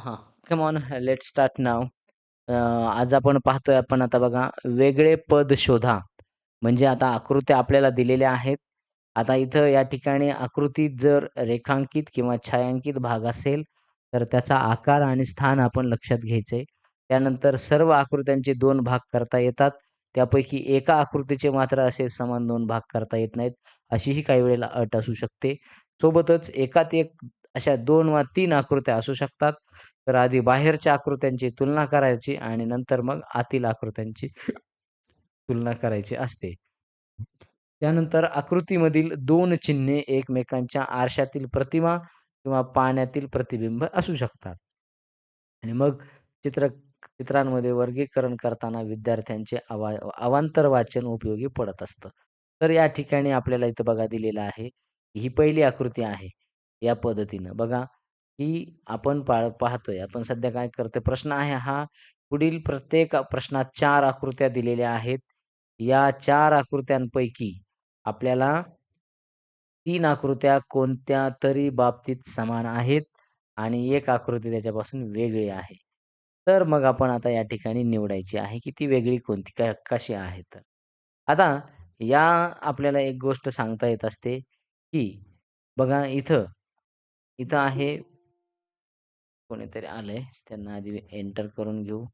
हां. Come on let start now आज आपण पाहतोय आपण आता बघा वेगळे पद शोधा. म्हणजे आता आकृत्या आपल्याला दिलेल्या आहेत. आता इथं या ठिकाणी आकृतीत जर रेखांकित किंवा छायांकित भाग असेल, तर त्याचा आकार आणि स्थान आपण लक्षात घ्यायचे त्यानंतर सर्व आकृत्यांचे दोन भाग करता येतात. त्यापैकी एका आकृतीचे मात्र असे समान दोन भाग करता येत नाहीत. अशीही काही वेळेला अट असू शकते. सोबतच एकात एक अशा दोन वा तीन आकृत्या असू शकतात. तर आधी बाहेरच्या आकृत्यांची तुलना करायची आणि नंतर मग आतील आकृत्यांची तुलना करायची असते. त्यानंतर आकृतीमधील दोन चिन्हे एकमेकांच्या आरशातील प्रतिमा किंवा पाण्यातील प्रतिबिंब असू शकतात. आणि मग चित्र चित्रांमध्ये वर्गीकरण करताना विद्यार्थ्यांचे अवा अवांतर वाचन उपयोगी पडत असतं. तर या ठिकाणी आपल्याला इथं बघा दिलेलं आहे. ही पहिली आकृती आहे. या पद्धतीनं बघा, ही आपण पाळ पाहतोय. आपण सध्या काय करतोय प्रश्न आहे हा. पुढील प्रत्येक प्रश्नात चार आकृत्या दिलेल्या आहेत. या चार आकृत्यांपैकी आपल्याला तीन आकृत्या कोणत्या तरी बाबतीत समान आहेत आणि एक आकृती त्याच्यापासून वेगळी आहे. तर मग आपण आता या ठिकाणी निवडायची आहे, की ती वेगळी कोणती का कशी आहे तर. आता या आपल्याला एक गोष्ट सांगता येत असते, की बघा इथं, इथं आहे कोणीतरी आलंय. त्यांना आधी एंटर करून घेऊ.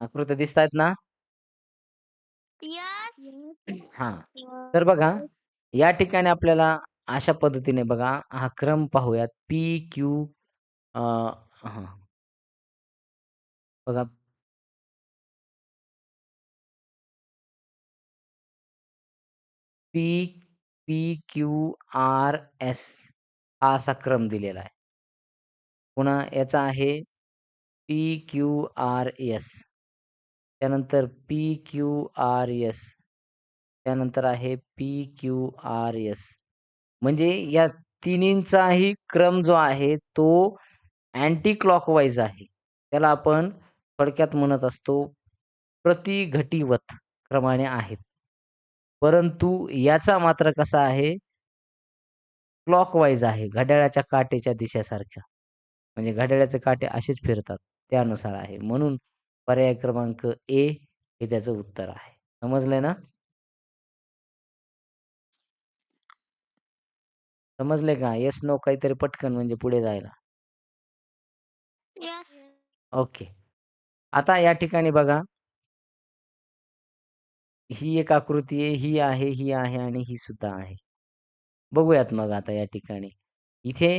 आकृत्या दिसतायत ना? येस. हां. तर बघा, या ठिकाणी आपल्याला अशा पद्धतीने बघा, हा क्रम पाहूयात. पी, क्यू अ, हां. बघा. P, P, Q, R, S हा असा क्रम दिलेला आहे. पुन्हा याचा आहे पी, क्यू, आर, एस. त्यानंतर पी, क्यू, आर, एस. त्यानंतर आहे पी, क्यू, आर, एस. म्हणजे या तिन्हींचाही क्रम जो आहे तो अँटी क्लॉकवाईज आहे. त्याला आपण थोडक्यात म्हणत असतो प्रतिघटीवत क्रमाने आहेत. परंतु याचा मात्र कसा आहे क्लॉकवाईज आहे. घड्याळाच्या काट्याच्या दिशेसारख्या. म्हणजे घड्याळाचे काटे असेच फिरतात. त्यानुसार आहे. म्हणून पर्याय क्रमांक ए हे त्याचं उत्तर आहे. समजलंय ना? समजलंय का? येस, नो काहीतरी पटकन म्हणजे पुढे जायला. येस. ओके. आता या ठिकाणी बघा ही एक आकृती आहे, ही आहे, ही आहे आणि ही सुद्धा आहे. बघूयात मग आता या ठिकाणी. इथे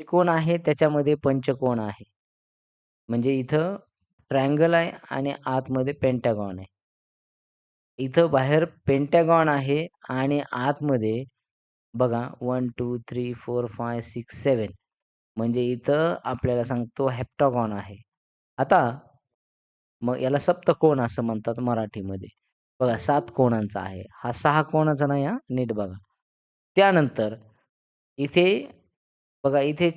त्रिकोण आहे त्याच्यामध्ये पंचकोण आहे. म्हणजे इथं ट्रायंगल आहे आणि आतमध्ये पेंटॅगॉन आहे. इथं बाहेर पेंटॅगॉन आहे आणि आतमध्ये बघा 1, 2, 3, 4, 5, 6, 7 म्हणजे इथं आपल्याला सांगतो हेप्टागॉन आहे. आता मग याला सप्तकोण असं म्हणतात मराठीमध्ये. बघा सात कोणांचा आहे. हा सहा कोणाचा नाही हा नीट बघा. त्यानंतर इथे बघा इथे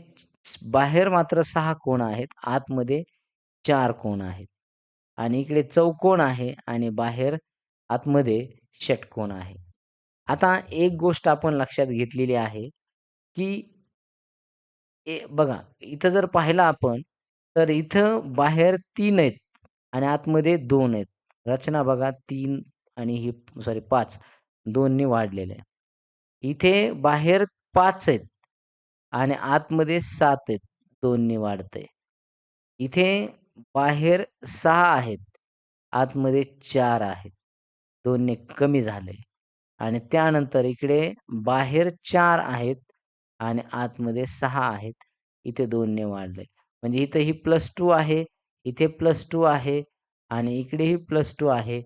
बाहेर मात्र सहा कोण आहेत. आतमध्ये चार कोण आहेत. आणि इकडे चौकोन आहे आणि बाहेर आतमध्ये षटकोण आहे. आता एक गोष्ट आपण लक्षात घेतलेली आहे, की ए बघा इथं जर पाहिलं आपण, तर इथं बाहेर तीन आहेत आणि आतमध्ये दोन आहेत. रचना बघा तीन आणि ही सॉरी 5 2 वाढलेले आहे. इथे बाहेर पाच आहेत आणि आतमध्ये सात आहेत. 2 वाढते वाढतंय. इथे बाहेर सहा आहेत. आतमध्ये चार आहेत. दोनने कमी झालंय. आणि त्यानंतर इकडे बाहेर चार आहेत आणि आतमध्ये सहा आहेत. इथे 2 ने वाढलंय. म्हणजे इथं ही प्लस टू आहे, इथे +2 आहे आणि इकडेही +2 आहे.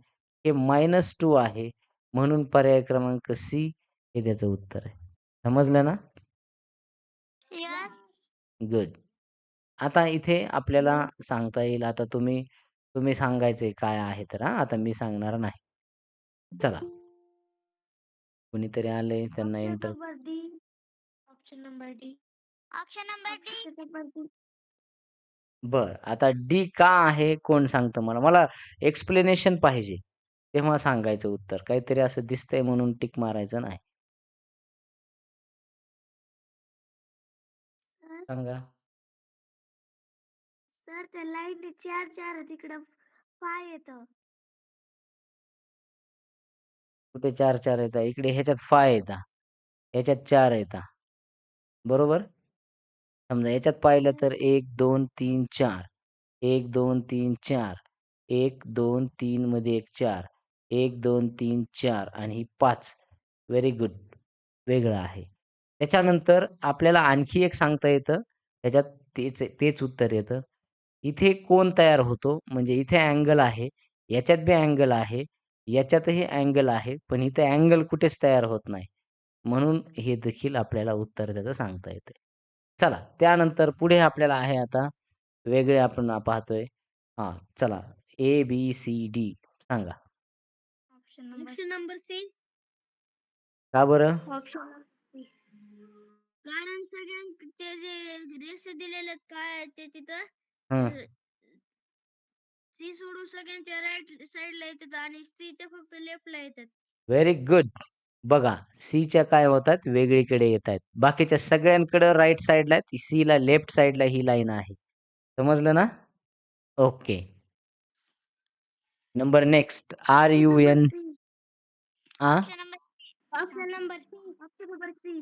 हे -2 आहे. म्हणून पर्याय क्रमांक सी हे त्याचं उत्तर आहे. समजलं ना? येस. गुड. आता इथे आपल्याला सांगता येईल आता तुम्ही तुम्ही सांगायचंय काय आहे तर हां, आता मी सांगणार नाही. चला. कुणीतरी आलंय त्यांना enter. Option number D. Option number D. बरं. आता डी का आहे कोण सांगतं मला? मला एक्सप्लेनेशन पाहिजे. तेव्हा सांगायचं उत्तर. काहीतरी असं दिसतंय म्हणून टिक मारायचं नाही. सांगा सर त्या लाईन चार चार तिकडं फाय येतं कुठे चार चार येतात इकडे ह्याच्यात फाय येतात ह्याच्यात चार येतात बरोबर समजा याच्यात पाहिलं तर एक दोन तीन चार. एक दोन तीन चार. एक दोन तीन मध्ये एक चार. एक दोन तीन चार आणि पाच. व्हेरी गुड वेगळं आहे. त्याच्यानंतर आपल्याला आणखी एक सांगता येतं. त्याच्यात तेच तेच उत्तर येतं. इथे कोण तयार होतो? म्हणजे इथे अँगल आहे. याच्यात बी अँगल आहे. याच्यातही अँगल आहे. पण इथे अँगल कुठेच तयार होत नाही. म्हणून हे देखील आपल्याला उत्तर त्याचं सांगता येते. चला त्यानंतर पुढे आपल्याला आहे आता वेगळे आपण पाहतोय. हा चला. ए बी सी डी सांगा. ऑप्शन ऑप्शन नंबर सी का बरं? ऑप्शन कारण सगळ्यां ते जे रेष दिलेले आहेत काय ते तिथं? हं. सी सोडून सगळ्यांच्या राईट साईडला येतात आणि सी ते फक्त लेफ्टला येतात. व्हेरी गुड बघा सीच्या काय होतात? वेगळीकडे येत आहेत बाकीच्या सगळ्यांकडे राईट साईडला सी ला लेफ्ट साईडला ही लाईन आहे. समजलं ना? Okay. Number next R U N आ? Option number C option number C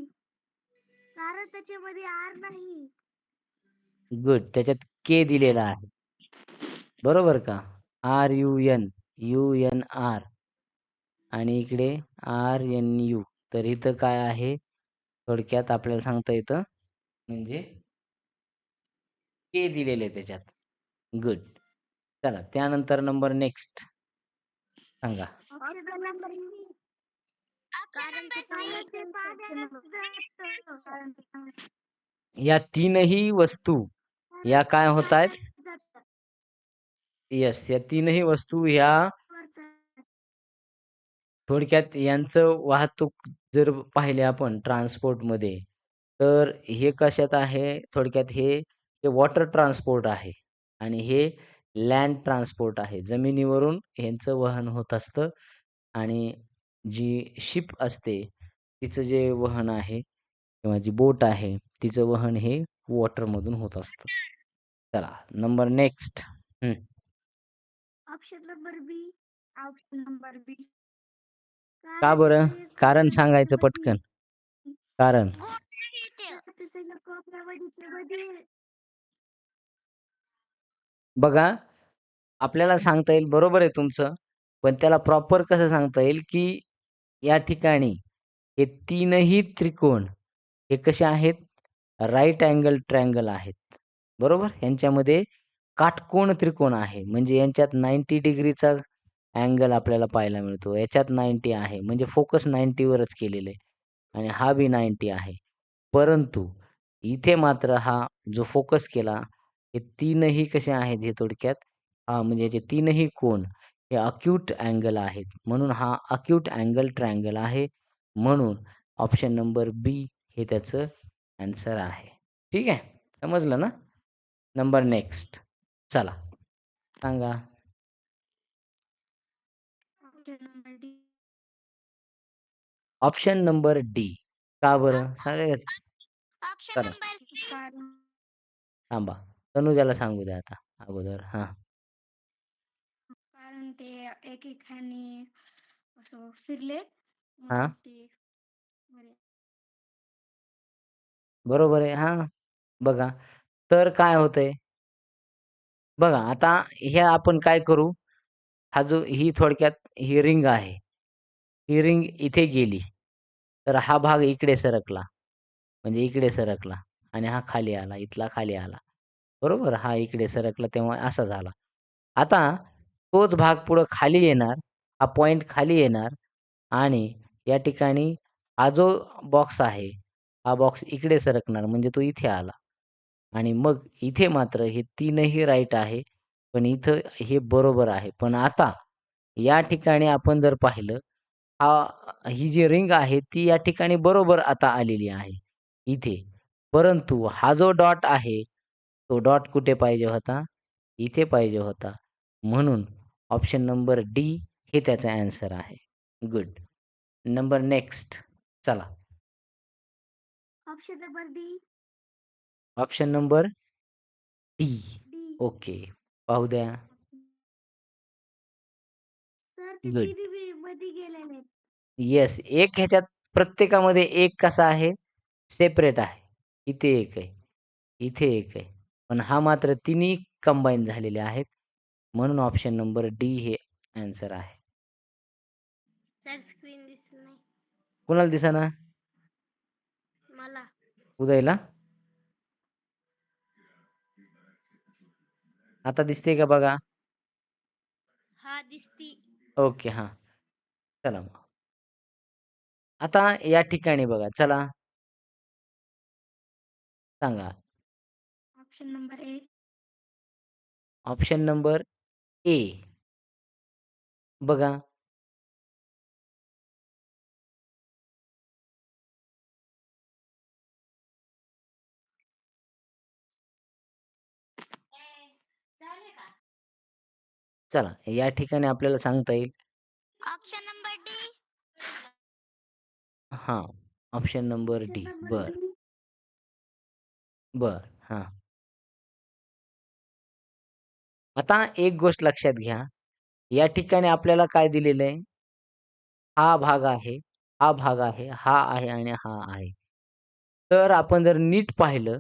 कारण त्याच्यामध्ये आर नाही. गुड त्याच्यात के दिलेला आहे. बरोबर का? R U N U N R आणि इकडे आर एन यू. तर इथं काय आहे? थोडक्यात आपल्याला सांगता येतं. म्हणजे के दिलेले त्याच्यात. गुड चला त्यानंतर नंबर नेक्स्ट सांगा. या तीनही वस्तू या काय होत आहेत येस या तीनही वस्तू ह्या थोडक्यात यांचं वाहतूक जर पाहिले आपण ट्रान्सपोर्टमध्ये तर हे कशात आहे? थोडक्यात हे हे वॉटर ट्रान्सपोर्ट आहे आणि हे लँड ट्रान्सपोर्ट आहे. जमिनीवरून यांचं वहन होत असतं आणि जी शिप असते तिचं जे वहन आहे किंवा जी बोट आहे तिचं वहन हे वॉटरमधून होत असतं. चला number next. Option number B. Option number B. का बरं? कारण सांगायचं पटकन. कारण. बघा आपल्याला सांगता येईल बरोबर आहे तुमचं पण त्याला प्रॉपर कसं सांगता येईल की या ठिकाणी हे तीनही त्रिकोण हे कसे आहेत? राईट अँगल ट्रँगल आहेत. बरोबर? यांच्यामध्ये काटकोण त्रिकोण आहे. म्हणजे यांच्यात नाईन्टी डिग्रीचा अँगल आपल्याला पाहायला मिळतो. याच्यात नाईंटी आहे. म्हणजे फोकस नाईंटीवरच केलेलं आहे. आणि हा बी नाईंटी आहे. परंतु इथे मात्र हा जो फोकस केला हे तीनही कसे आहेत हे थोडक्यात हा म्हणजे याचे तीनही कोण हे अक्यूट अँगल आहेत. म्हणून हा अक्यूट अँगल ट्रँगल आहे. म्हणून ऑप्शन नंबर बी हे त्याचं आन्सर आहे. ठीक आहे? समजलं ना? नंबर नेक्स्ट चला. सांगा. Option number D. का बरं? सांगा ऑप्शन करा. नंबर थांबा. तनुजाला सांगू द्या आता अगोदर. हां. कारण ते एक एकाने असं फिरले. हा. म्हणून ते मरे. बरोबर आहे. हां. बघा. तर काय होतंय? बघा आता हे आपण काय करू? हा जो ही थोडक्यात ही रिंग आहे. ही रिंग इथे गेली. तर हा भाग इकडे सरकला. म्हणजे इकडे सरकला आणि हा खाली आला इथला खाली आला. बरोबर? हा इकडे सरकला तेव्हा असा झाला. आता तोच भाग पुढं खाली येणार हा पॉईंट खाली येणार आणि या ठिकाणी हा जो बॉक्स आहे हा बॉक्स इकडे सरकणार म्हणजे तो इथे आला. आणि मग इथे मात्र हे तीनही राईट आहे पण इथं हे बरोबर आहे. पण आता या ठिकाणी आपण जर पाहिलं हा ही जी रिंग आहे ती या ठिकाणी बरोबर आता आलेली आहे इथे. परंतु हा जो डॉट आहे तो डॉट कुठे पाहिजे होता? इथे पाहिजे होता. म्हणून ऑप्शन नंबर डी हे त्याचा आन्सर आहे. गुड. Number next. चला. Option number D. Option number D. D. Okay. पाहू द्या. सर आहेत. येस एक ह्याच्यात प्रत्येकामध्ये एक कसा आहे? सेपरेट आहे. इथे एक आहे. इथे एक आहे. पण हा मात्र तिन्ही कंबाईन झालेले आहेत. म्हणून ऑप्शन नंबर डी हे आन्सर आहे. सर स्क्रीन दिसत नाही. कुणाला दिसाना? मला. उदयला? आता दिसते का बघा? हा दिसती. ओके हां. चला मग. आता या ठिकाणी बघा चला. सांगा. Option number A. Option number A. बघा. चला या ठिकाणी आपल्याला सांगता येईल. ऑप्शन हां ऑप्शन नंबर डी. बर. बर हां. आता एक गोष्ट लक्षात घ्या. या ठिकाणी आपल्याला काय दिलेलं आहे? हा भाग आहे हा भाग आहे हा आहे आणि हा आहे. तर आपण जर नीट पाहिलं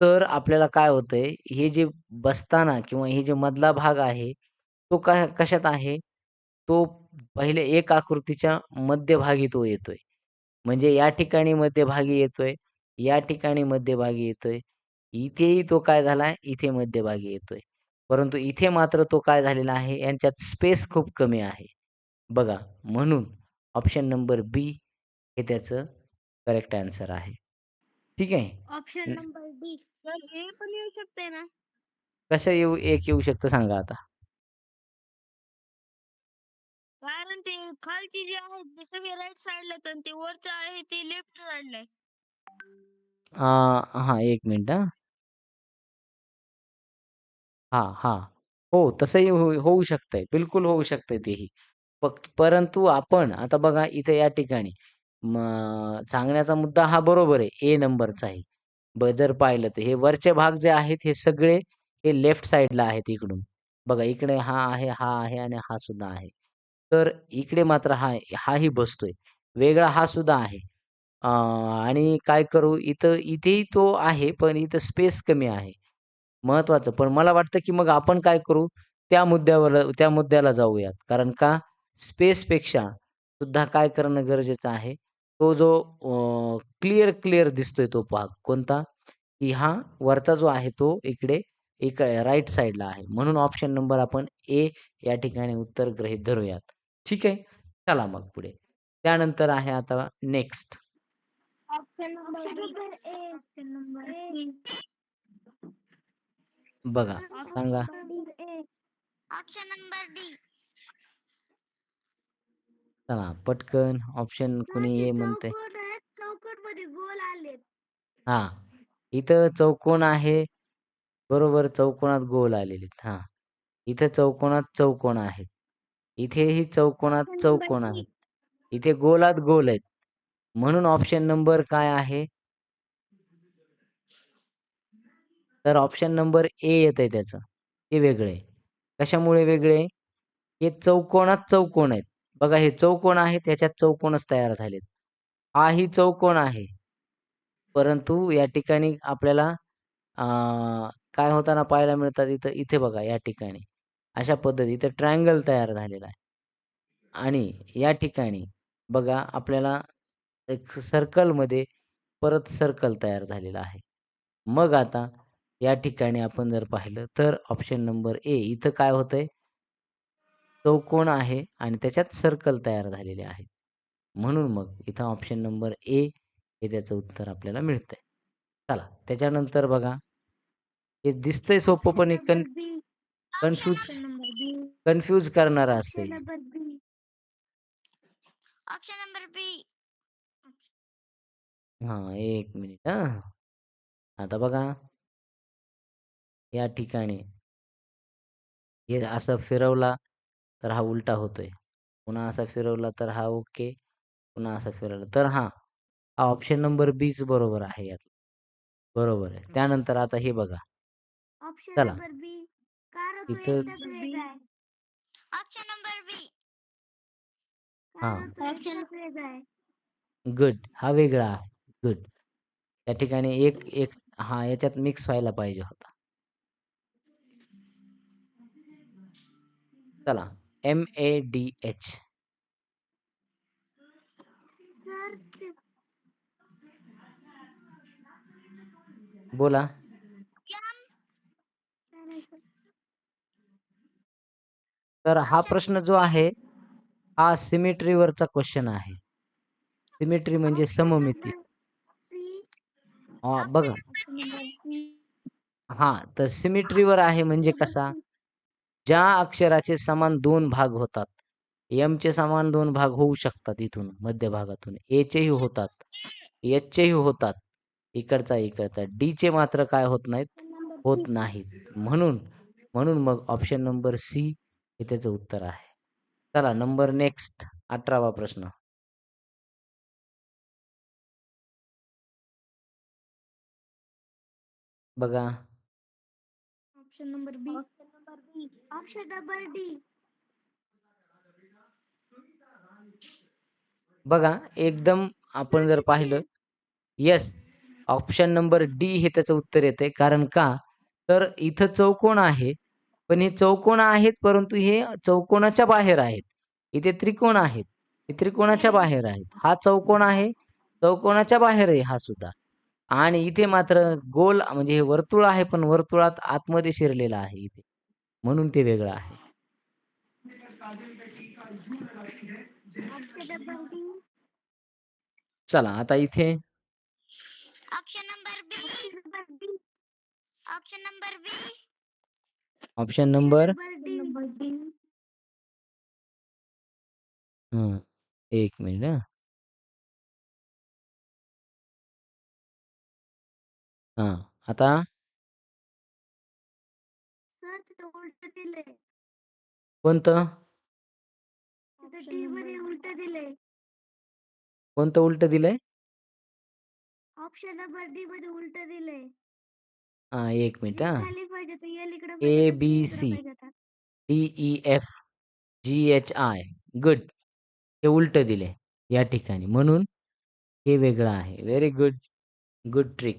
तर आपल्याला काय होतंय? हे जे बसताना किंवा हे जे मधला भाग आहे तो काय कशात आहे? तो पहिले एक आकृतीच्या मध्यभागी तो येतोय. म्हणजे या ठिकाणी मध्यभागी येतोय या ठिकाणी मध्यभागी येतोय. इथेही तो काय झालाय? इथे मध्यभागी येतोय. परंतु इथे मात्र तो काय झालेला आहे? यांच्यात स्पेस खूप कमी आहे. बघा म्हणून ऑप्शन नंबर बी हे त्याचं करेक्ट आन्सर आहे. ठीक आहे? ऑप्शन न- नंबर डी पण येऊ शकते ना? कसं येऊ एक येऊ शकतं सांगा आता. कारण ते खालची जी आहे ते सगळे राईट साईडला तर ते वरचं आहे ते लेफ्ट साईडला आहे आ, हा एक मिनिट हा. हा हा. हो तसंही हो, होऊ शकतंय. बिलकुल होऊ शकतंय तेही. फक्त परंतु आपण आता बघा इथे या ठिकाणी म सांगण्याचा मुद्दा हा बरोबर आहे. ए नंबरचा आहे. ब जर पाहिलं तर हे वरचे भाग जे आहेत हे सगळे हे लेफ्ट साईडला आहेत इकडून. बघा इकडे हा आहे हा आहे आणि हा सुद्धा आहे. तर इकडे मात्र हा हाही बसतोय. वेगळा हा सुद्धा आहे. आणि काय करू इथं इथेही तो आहे पण इथं स्पेस कमी आहे. महत्वाचं पण मला वाटतं की मग आपण काय करू त्या मुद्द्यावर त्या मुद्द्याला जाऊयात. कारण का? स्पेसपेक्षा सुद्धा काय करणं गरजेचं आहे? तो जो क्लिअर क्लिअर दिसतोय तो भाग कोणता? की हा वरचा जो आहे तो इकडे एक राईट साईडला आहे. म्हणून ऑप्शन नंबर आपण ए या ठिकाणी उत्तर ग्रहित धरूयात. ठीक आहे. चला मग पुढे. त्यानंतर आहे आता नेक्स्ट बघा सांगा. ऑप्शन नंबर डी चला पटकन ऑप्शन कोणी ए म्हणते हा इथं चौकोन आहे. बरोबर चौकोनात गोल आलेले हा इथे चौकोनात चौकोन आहेत इथेही चौकोनात चौकोन आहेत इथे गोलात गोल आहेत. म्हणून ऑप्शन नंबर काय आहे? तर ऑप्शन नंबर ए येत आहे त्याचं. ते वेगळे. कशामुळे वेगळे? हे चौकोनात चौकोन आहेत. बघा हे चौकोन आहेत त्याच्यात चौकोनच तयार झालेत. हाही चौकोन आहे. परंतु या ठिकाणी आपल्याला अं, काय होताना पाहायला मिळतात इथं? इथे बघा या ठिकाणी. अशा पद्धती इथं ट्रायंगल तयार झालेला आहे. आणि या ठिकाणी बघा आपल्याला एक सर्कलमध्ये परत सर्कल तयार झालेला आहे. मग आता या ठिकाणी आपण जर पाहिलं तर ऑप्शन नंबर ए इथं काय होतंय? चौकोन आहे आणि त्याच्यात सर्कल तयार झालेले आहेत. म्हणून मग इथं ऑप्शन नंबर ए हे त्याचं उत्तर आपल्याला मिळतंय. चला त्याच्यानंतर बघा. हे दिसतंय सोपं पण एक con confuse number B confuse करणारं number B option number B हां एक मिनिट हां. आता बघा. या ठिकाणी. हे असं फिरवला तर हा उलटा होतोय. पुन्हा असा फिरवला तर हा ओके. पुन्हा असा फिरवला तर हा. हा ऑप्शन नंबर बीच बरोबर आहे यात बरोबर आहे. त्यानंतर आता हे बघा. ऑप्शन चला. नंबर बी इथं ऑप्शन नंबर बी हां. आहे गुड. हा वेगळा आहे. गुड. त्या ठिकाणी एक एक हां, याच्यात मिक्स व्हायला पाहिजे होता. चला. एम-ए-डी-एच. सर ते बोला. काय नाही सर तर हा प्रश्न जो आहे, हा सिमेट्रीवरचा क्वेश्चन आहे. सिमेट्री म्हणजे सममिती. हां, बघा. हां, तर सिमेट्रीवर आहे म्हणजे कसा? ज्या अक्षराचे समान 2 भाग होतात. एमचे समान 2 भाग होऊ शकतात इथून मध्यभागातून. एचेही होतात. एचचेही होतात. इकडचा इकडचा. डीचे मात्र काय होत नाहीत? होत नाहीत. म्हणून म्हणून मग ऑप्शन नंबर सी हे त्याचं उत्तर आहे. चला नंबर नेक्स्ट 18वा प्रश्न. बघा. Option number B option number B option number D बघा एकदम आपण जर पाहिलं येस. ऑप्शन नंबर डी हे त्याचं उत्तर येतंय. कारण का? तर इथं चौकोन आहे. पण हे चौकोन आहेत, परंतु हे चौकोनाच्या बाहेर आहेत. इथे त्रिकोण आहेत. हे त्रिकोणाच्या बाहेर आहेत. हा चौकोन आहे. चौकोनाच्या बाहेर आहे हा सुद्धा. आणि इथे मात्र गोल म्हणजे हे वर्तुळ आहे, पण वर्तुळात आतमध्ये शिरलेलं आहे इथे. म्हणून ते वेगळं आहे. चला आता इथे option number B option number B option number हं. 1 मिनिट हां. हां. आता सर तिथं उलट दिलंय कोणतं? तिथं डी मध्ये उलट दिलंय कोणतं उलटं दिलंय? ऑप्शन नंबर डी मध्ये उलट दिलंय हां, 1 मिनिट जे हां. खाली पाहिजे ते एल इकडे ए, बी, इकडे सी. पाहिजे होता डी-ई-एफ, जी-एच-आय. गुड. हे उलटं दिलंय या ठिकाणी. म्हणून हे वेगळं आहे. Very good. Good trick.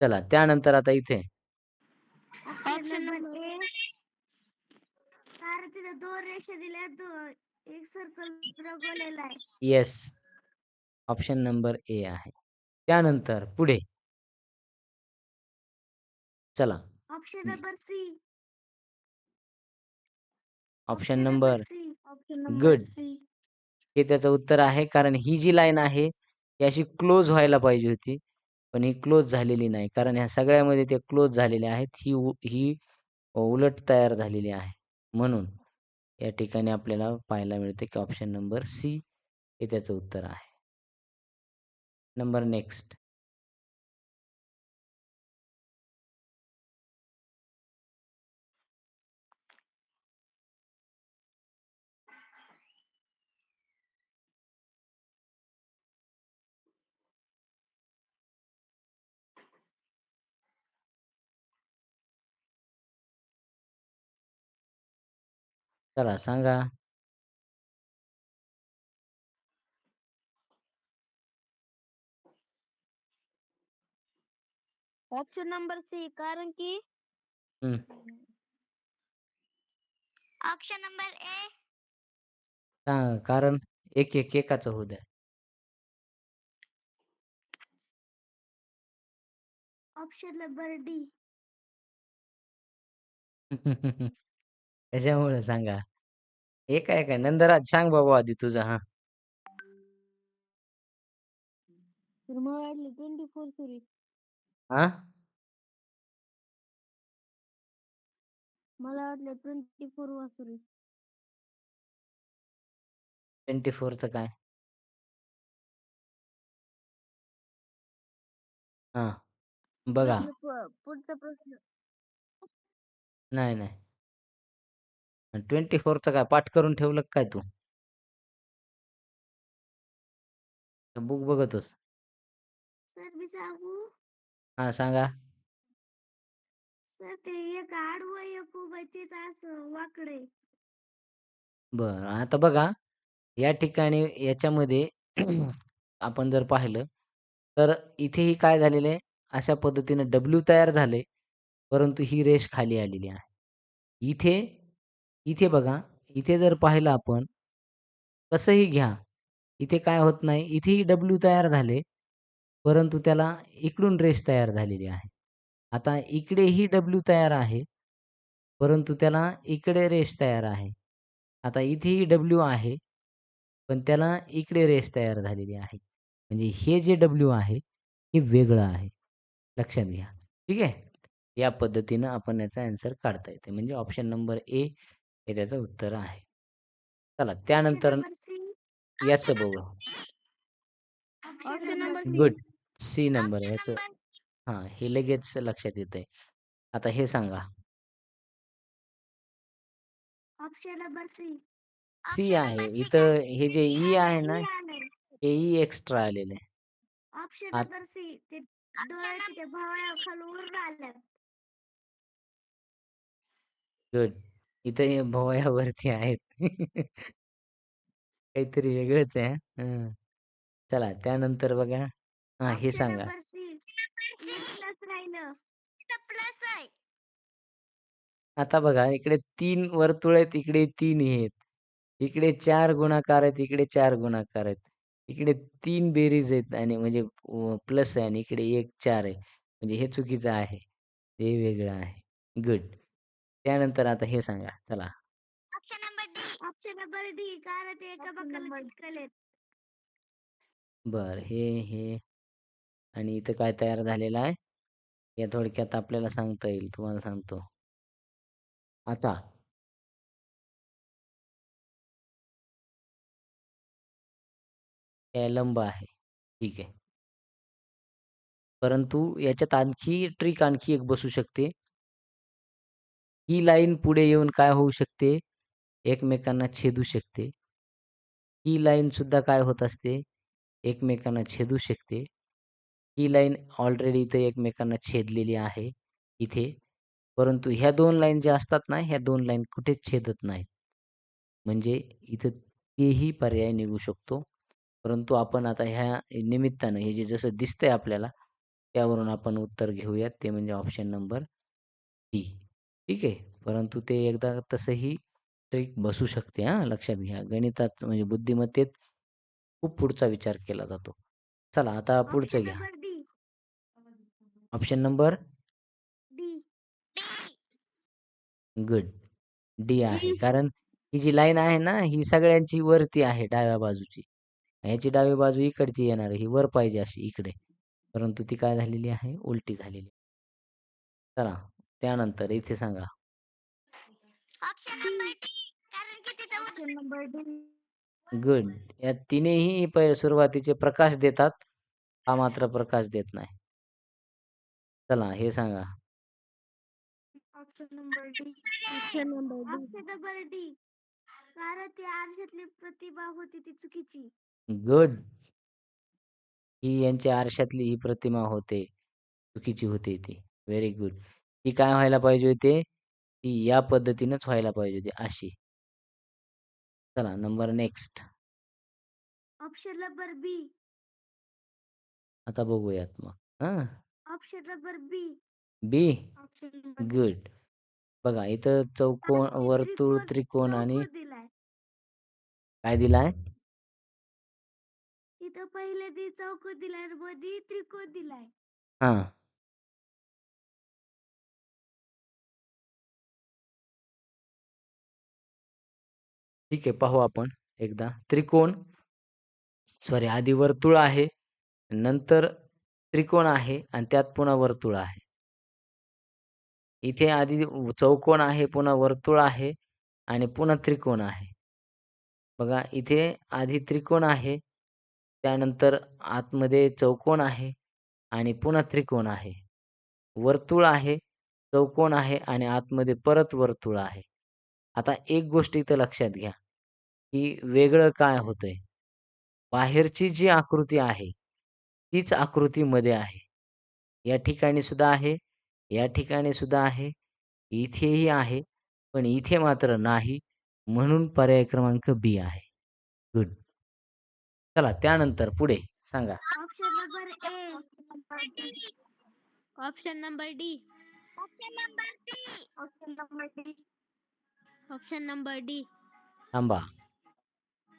चला त्यानंतर आता इथे ऑप्शन नंबर ए कारण तिथं दोन रेषा दिल्या दो एक सर्कल रंगवलेला आहे येस. ऑप्शन नंबर ए आहे. त्यानंतर पुढे चला. Option number C option number C option good. C हे त्याचं उत्तर आहे. कारण ही जी लाईन आहे, ही अशी क्लोज व्हायला पाहिजे होती. पण ही क्लोज झालेली नाही. कारण ह्या सगळ्यामध्ये ते क्लोज झालेले आहेत. ही उ ही उलट तयार झालेली आहे. म्हणून या ठिकाणी आपल्याला पाहायला मिळते की ऑप्शन नंबर सी हे त्याचं उत्तर आहे. Number next. चला सांगा. ऑप्शन नंबर सी कारण की हं. ऑप्शन नंबर ए कारण एक एक एकाचं होऊ द्या. ऑप्शन नंबर डी कशामुळे सांगा? एका एका नंदराज सांग बाबा आधी तुझं हां. तर मला वाटलं ट्वेंटी फोर सुरू हां? मला वाटलं ट्वेंटी फोर वा सुरू 24चं काय? हां. बघा. पुढचा प्रश्न नाही, नाही. 24चं काय पाठ करून ठेवलं काय तू? बुक बघतोस? सर मी सांगू हां, सांगा. सर ते एक आडवं एक उभं आहे तेच असं वाकडं आहे. बरं. आता बघा, या ठिकाणी याच्यामध्ये आपण जर पाहिलं, तर इथेही काय झालेलं आहे, अशा पद्धतीनं डब्ल्यू तयार झालंय, परंतु ही रेष खाली आलेली आहे. इथे, इथे बघा, इथे जर पाहिलं आपण कसंही घ्या, इथे काय होत नाही, इथेही डब्ल्यू तयार झाले, परंतु त्याला इकडून रेष तयार झालेली आहे. आता इकडेही डब्ल्यू तयार आहे, परंतु त्याला इकडे रेष तयार आहे. आता इथेही डब्ल्यू आहे, पण त्याला इकडे रेष तयार झालेली आहे. म्हणजे हे जे डब्ल्यू आहे, हे वेगळं आहे. लक्षात घ्या. ठीक आहे? या पद्धतीनं आपण याचा ॲन्सर काढता येते. म्हणजे ऑप्शन नंबर ए हे त्याचं उत्तर आहे. चला ऑप्शन त्यानंतर नंबर सी. याचं बघू. Option number C. Good. C number option याचं नंबर हां, हे लगेच लक्षात येतंय. आता हे सांगा. Option number C. C option आहे. नंबर सी इथं हे जे ई ई आहे ना, ई. हे ई एक्स्ट्रा आलेलं आहे. ऑप्शन आत नंबर सी. ते. गुड. इथं हे भोवयावरती आहेत. काहीतरी वेगळंच आहे हं. चला त्यानंतर बघा हां, हे ऑप्शन सांगा. Number C. एक प्लस राहिलं. इथं प्लस आहे. आता बघा इकडे 3 वर्तुळ आहेत, इकडे 3 हे आहेत. इकडे 4 गुणाकार आहेत, इकडे 4 गुणाकार आहेत. इकडे 3 बेरीज आहेत आणि म्हणजे अ, प्लस आहे आणि इकडे 1 4 आहे. म्हणजे हे चुकीचं आहे. हे वेगळं आहे. गुड. त्यानंतर आता हे सांगा. चला. Option number D. Option number D. कारण ते एकामेकाला चिटकलेत. बरं. हे, हे आणि इथं काय तयार झालेलं आहे? या थोडक्यात आपल्याला सांगता येईल. तुम्हाला सांगतो. आता लंब आहे. ठीक आहे. परंतु याच्यात आणखी ट्रिक आणखी एक बसू शकते. ही लाईन पुढे येऊन काय होऊ शकते? एकमेकांना छेदू शकते. ही लाईन सुद्धा काय होत असते? एकमेकांना छेदू शकते. ही लाईन ऑलरेडी इथं एकमेकांना छेदलेली आहे इथे. परंतु ह्या दोन लाईन ज्या असतात ना, ह्या दोन लाईन कुठेच छेदत नाहीत. म्हणजे इथं तेही पर्याय निघू शकतो. परंतु आपण आता ह्या निमित्तानं हे जे जसं दिसतंय आपल्याला, त्यावरून आपण उत्तर घेऊयात. ते म्हणजे ऑप्शन नंबर डी. ठीक आहे. परंतु ते एकदा तसंही ट्रिक बसू शकते हां, लक्षात घ्या. गणितात म्हणजे बुद्धिमत्तेत खूप पुढचा विचार केला जातो. चला आता पुढचं ऑप्शन घ्या. Number D. Option number D. Good. D आहे. कारण ही जी लाईन आहे ना, ही सगळ्यांची वरती आहे डाव्या बाजूची. ह्याची डावी बाजू इकडची येणार आहे. ही वर पाहिजे अशी इकडे. परंतु ती काय झालेली आहे? उलटी झालेली. चला त्यानंतर इथे सांगा. Option number D. कारण की तिथं ऑप्शन नंबर डी. गुड. या तिन्हीही पहिले सुरुवातीचे प्रकाश देतात. हा मात्र प्रकाश देत नाही. चला हे सांगा. Option number D. Option number D. Option number D. कारण ती आरशातली प्रतिमा होती ती चुकीची. गुड. ही यांच्या आरशातली ही प्रतिमा होते. चुकीची होती ती. Very good. ती काय व्हायला पाहिजे होती? ती या पद्धतीनंच व्हायला पाहिजे होती अशी. चला number next. Option number B. आता बघूयात मग. हां. Option number B. B. Option number B. Good. बघा इथं चौकोन, वर्तुळ, त्रिकोण आणि दिलाय. काय दिलाय? इथं पहिले दी चौकोन दिलाय आणि मध्ये त्रिकोण दिलाय. हां. ठीक आहे. पाहू आपण एकदा. त्रिकोण सॉरी आधी वर्तुळ आहे. नंतर त्रिकोण आहे आणि त्यात पुन्हा वर्तुळ आहे. इथे आधी चौकोन आहे, पुन्हा वर्तुळ आहे आणि पुन्हा त्रिकोण आहे. बघा इथे आधी त्रिकोण आहे. त्यानंतर आतमध्ये चौकोन आहे आणि पुन्हा त्रिकोण आहे. वर्तुळ आहे, चौकोन आहे आणि आतमध्ये परत वर्तुळ आहे. आता एक गोष्ट इथं लक्षात घ्या, की वेगळं काय होतंय? बाहेरची जी आकृती आहे, तीच आकृती मध्ये आहे. या ठिकाणी सुद्धा आहे, या ठिकाणी सुद्धा आहे, इथेही आहे, पण इथे मात्र नाही. म्हणून पर्याय क्रमांक बी आहे. गुड. चला त्यानंतर पुढे सांगा. Option number A option number D option number D option number D option number D थांबा.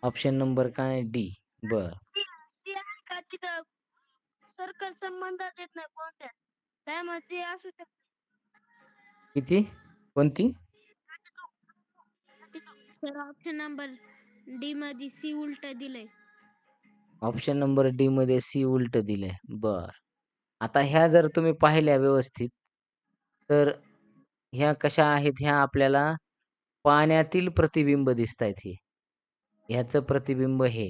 ऑप्शन नंबर काय? डी. बरं. ते आहे का तिथं सर्कल संबंधात येत नाही कोणत्या त्यामध्ये असू शकते किती? कोणती? ऑप्शन नंबर डी मध्ये सी उलट दिलंय ऑप्शन नंबर डी मध्ये सी उलट दिलंय. बरं. आता ह्या जर तुम्ही पाहिल्या व्यवस्थित तर ह्या कशा आहेत? ह्या आपल्याला पाण्यातील प्रतिबिंब दिसतायत हे. ह्याचं प्रतिबिंब हे,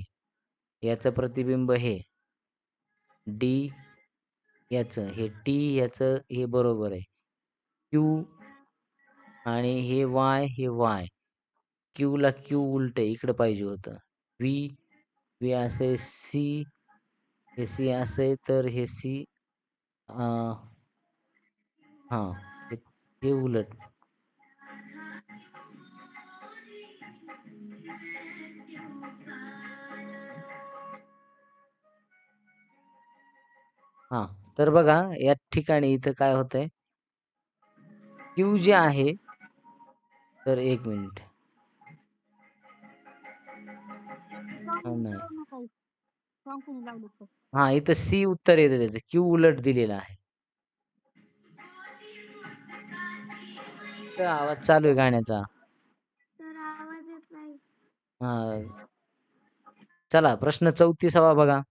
याचं प्रतिबिंब हे. डी याचं, हे टी याचं हे बरोबर आहे. क्यू आणि हे वाय, हे वाय. क्यूला क्यू उलट इकडं पाहिजे होतं. व्ही, व्ही असे सी, हे सी असे तर हे सी हां, हे उलट. हां, तर बघा या ठिकाणी इथं काय होतंय? क्यू जे आहे तर 1 मिनिट. हां, नाही. हां, इथं सी उत्तर येतं त्याचं. क्यू उलट दिलेला आहे. आवाज चालू आहे गाण्याचा. हां. चला प्रश्न 34वा बघा.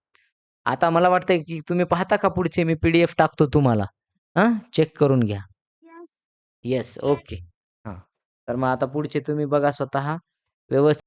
आता मला वाटतंय की तुम्ही पाहता का पुढचे मी पी-डी-एफ टाकतो तुम्हाला. हां, चेक करून घ्या. Yes yes, okay. हां. तर मग आता पुढचे तुम्ही बघा स्वतः व्यवस्थित